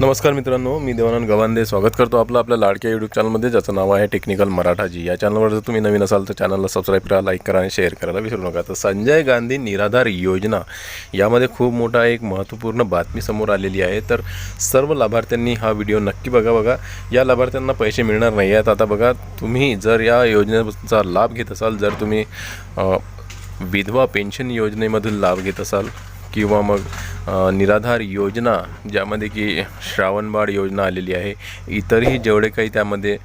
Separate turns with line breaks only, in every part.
नमस्कार मित्रांनो मी देवानंद गवांदे. स्वागत करतो आपलं आपल्या लाडक्या यूट्यूब चॅनलमध्ये ज्याचं नाव आहे टेक्निकल मराठाजी. या चॅनलवर जर तुम्ही नवीन असाल तर चॅनलला सबस्क्राईब करा लाईक करा आणि शेअर करायला विसरू नका. तर संजय गांधी निराधार योजना यामध्ये खूप मोठा एक महत्त्वपूर्ण बातमी समोर आलेली आहे. तर सर्व लाभार्थ्यांनी हा व्हिडिओ नक्की बघा बघा. या लाभार्थ्यांना पैसे मिळणार नाही. आहेत आता बघा तुम्ही जर या योजनेचा लाभ घेत असाल जर तुम्ही विधवा पेन्शन योजनेमधील लाभ घेत असाल किंवा मग निराधार योजना ज्यामध्ये की श्रावणबाळ योजना आलेली आहे इतरही जेवढे काही त्यामध्ये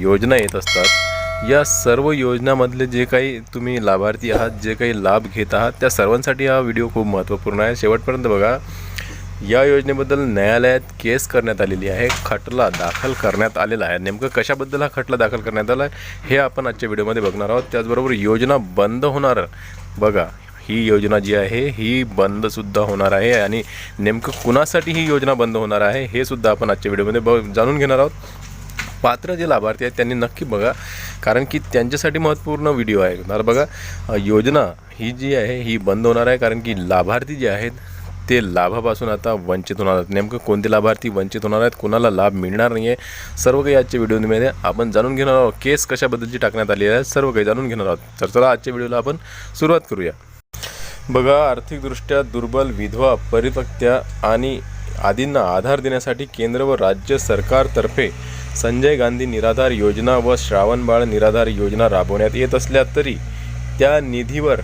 योजना येत असतात या सर्व योजनामधले जे काही तुम्ही लाभार्थी आहात जे काही लाभ घेत आहात त्या सर्वांसाठी हा व्हिडिओ खूप महत्त्वपूर्ण आहे. शेवटपर्यंत बघा या योजनेबद्दल न्यायालयात केस करण्यात आलेली आहे खटला दाखल करण्यात आलेला आहे. नेमकं कशाबद्दल हा खटला दाखल करण्यात आला आहे हे आपण आजच्या व्हिडिओमध्ये बघणार आहोत. त्याचबरोबर योजना बंद होणार बघा ही योजना जी आहे ही बंदसुद्धा होणार आहे आणि नेमकं कुणासाठी ही योजना बंद होणार आहे हे सुद्धा आपण आजच्या व्हिडिओमध्ये ब जाणून घेणार आहोत. पात्र जे लाभार्थी आहेत त्यांनी नक्की बघा कारण की त्यांच्यासाठी महत्त्वपूर्ण व्हिडिओ आहे. तर बघा योजना ही जी आहे ही बंद होणार आहे कारण की लाभार्थी जे आहेत ते लाभापासून आता वंचित होणार आहेत. नेमकं कोणते लाभार्थी वंचित होणार आहेत कोणाला लाभ मिळणार नाही आहे सर्व काही आजच्या व्हिडिओमध्ये आपण जाणून घेणार आहोत. केस कशाबद्दलची टाकण्यात आली आहे सर्व काही जाणून घेणार आहोत. तर चला आजच्या व्हिडिओला आपण सुरुवात करूया. बघा आर्थिकदृष्ट्या दुर्बल विधवा परिपक्त्या आणि आदींना आधार देण्यासाठी केंद्र व राज्य सरकारतर्फे संजय गांधी निराधार योजना व श्रावणबाळ निराधार योजना राबवण्यात येत असल्या तरी त्या निधीवर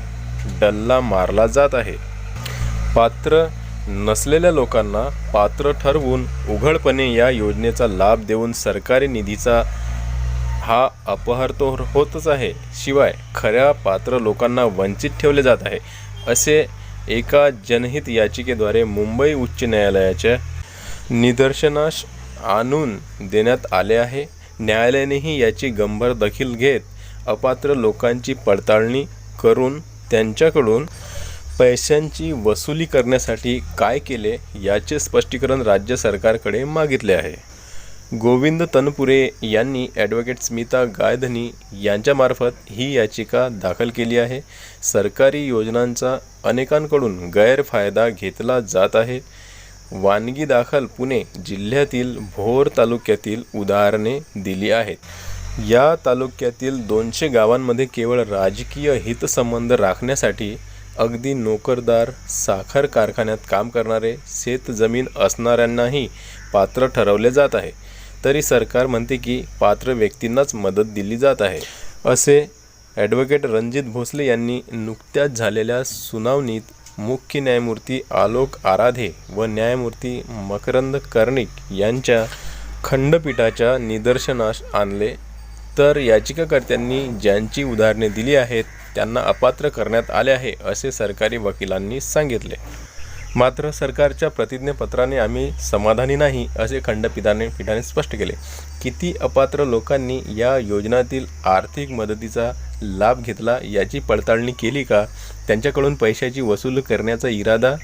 डल्ला मारला जात आहे. पात्र नसलेल्या लोकांना पात्र ठरवून उघडपणे या योजनेचा लाभ देऊन सरकारी निधीचा हा अपहार तो होतच आहे. शिवाय खऱ्या पात्र लोकांना वंचित ठेवले जात आहे. असे एका जनहित याचिकेद्वारे मुंबई उच्च न्यायालयाच्या निदर्शनास आणून देण्यात आले आहे. न्यायालयानेही याची गंभीर दखल घेत अपात्र लोकांची पडताळणी करून त्यांच्याकडून पैशांची वसुली करण्यासाठी काय केले याचे स्पष्टीकरण राज्य सरकारकडे मागितले आहे. गोविंद तनपुरे यांनी ॲडव्होकेट स्मिता गायधनी यांच्यामार्फत ही याचिका दाखल केली आहे. सरकारी योजनांचा अनेकांकडून गैरफायदा घेतला जात आहे. वानगी दाखल पुणे जिल्ह्यातील भोर तालुक्यातील उदाहरणे दिली आहेत. या तालुक्यातील दोनशे गावांमध्ये केवळ राजकीय हितसंबंध राखण्यासाठी अगदी नोकरदार साखर कारखान्यात काम करणारे शेतजमीन असणाऱ्यांनाही पात्र ठरवले जात आहे. तरी सरकार म्हणते की पात्र व्यक्तींनाच मदत दिली जात आहे. असे ॲडव्होकेट रणजित भोसले यांनी नुकत्याच झालेल्या सुनावणीत मुख्य न्यायमूर्ती आलोक आराधे व न्यायमूर्ती मकरंद कर्णिक यांच्या खंडपीठाच्या निदर्शनास आणले. तर याचिकाकर्त्यांनी ज्यांची उदाहरणे दिली आहेत त्यांना अपात्र करण्यात आले आहे असे सरकारी वकिलांनी सांगितले. मात्र सरकारच्या प्रतिज्ञापत्राने आम्ही समाधानी नाही असे खंडपीठाने पीठाने स्पष्ट केले. किती अपात्र लोकांनी या योजनातील आर्थिक मदतीचा लाभ घेतला याची पडताळणी केली का? त्यांच्याकडून पैशाची वसूल करण्याचा इरादा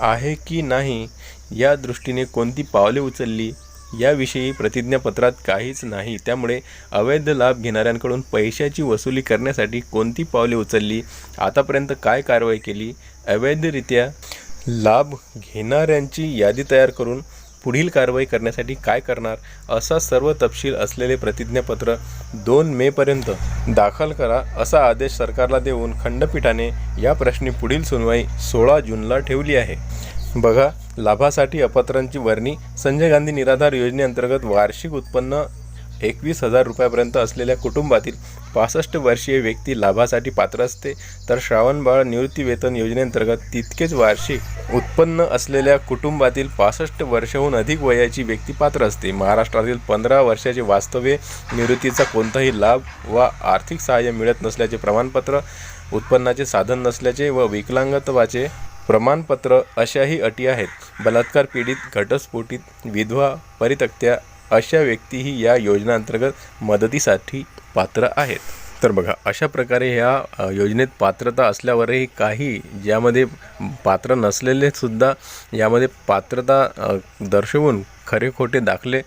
आहे की नाही? या दृष्टीने कोणती पावले उचलली? याविषयी प्रतिज्ञापत्रात काहीच नाही. त्यामुळे अवैध लाभ घेणाऱ्यांकडून पैशाची वसुली करण्यासाठी कोणती पावले उचलली? आतापर्यंत काय कारवाई केली? अवैधरित्या लाभ घेणाऱ्यांची यादी तयार करून पुढील कारवाई करण्यासाठी काय करणार असा सर्व तपशील असलेले प्रतिज्ञापत्र दोन मेपर्यंत दाखल करा असा आदेश सरकारला देऊन खंडपीठाने या प्रश्नी पुढील सुनवाई सोळा जूनला ठेवली आहे. बघा लाभासाठी अपात्रांची वर्णी संजय गांधी निराधार योजनेअंतर्गत वार्षिक उत्पन्न एकवीस हजार रुपयापर्यंत असलेल्या कुटुंबातील पासष्ट वर्षीय व्यक्ती लाभासाठी पात्र असते. तर श्रावणबाळ निवृत्तीवेतन योजनेअंतर्गत तितकेच वार्षिक उत्पन्न असलेल्या कुटुंबातील पासष्ट वर्षाहून अधिक वयाची व्यक्ती पात्र असते. महाराष्ट्रातील पंधरा वर्षाचे वास्तव्य निवृत्तीचा कोणताही लाभ वा आर्थिक सहाय्य मिळत नसल्याचे प्रमाणपत्र उत्पन्नाचे साधन नसल्याचे व विकलांगत्वाचे प्रमाणपत्र अशाही अटी आहेत. बलात्कार पीडित घटस्फोटित विधवा परितक्त्या अशा व्यक्तीही या योजनेअंतर्गत मदतीसाठी पात्र आहेत. तर बघा अशा प्रकारे ह्या योजनेत पात्रता असल्यावरही काही ज्यामध्ये पात्र नसलेले सुद्धा यामध्ये पात्रता दर्शवून खरे खोटे दाखले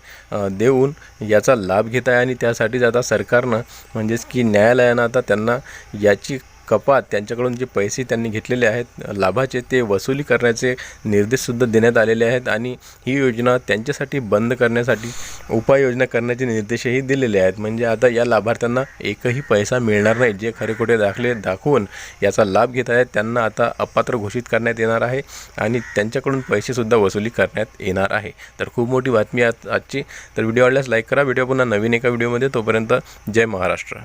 देऊन याचा लाभ घेत आहे आणि त्यासाठीच आता सरकारनं म्हणजेच की न्यायालयानं आता त्यांना याची कपात त्यांच्याकडून जे पैसे त्यांनी घेतलेले आहेत लाभाचे ते वसुली करण्याचे निर्देशसुद्धा देण्यात आलेले आहेत आणि ही योजना त्यांच्यासाठी बंद करण्यासाठी उपाययोजना करण्याचे निर्देशही दिलेले आहेत. म्हणजे आता या लाभार्थ्यांना एकही पैसा मिळणार नाही जे खरेखोटे दाखले दाखवून याचा लाभ घेत आहेत त्यांना आता अपात्र घोषित करण्यात येणार आहे आणि त्यांच्याकडून पैसेसुद्धा वसुली करण्यात येणार आहे. तर खूप मोठी बातमी आज आजची. तर व्हिडिओ आवडल्यास लाईक करा. व्हिडिओ पुन्हा नवीन एका व्हिडिओमध्ये. तोपर्यंत जय महाराष्ट्र.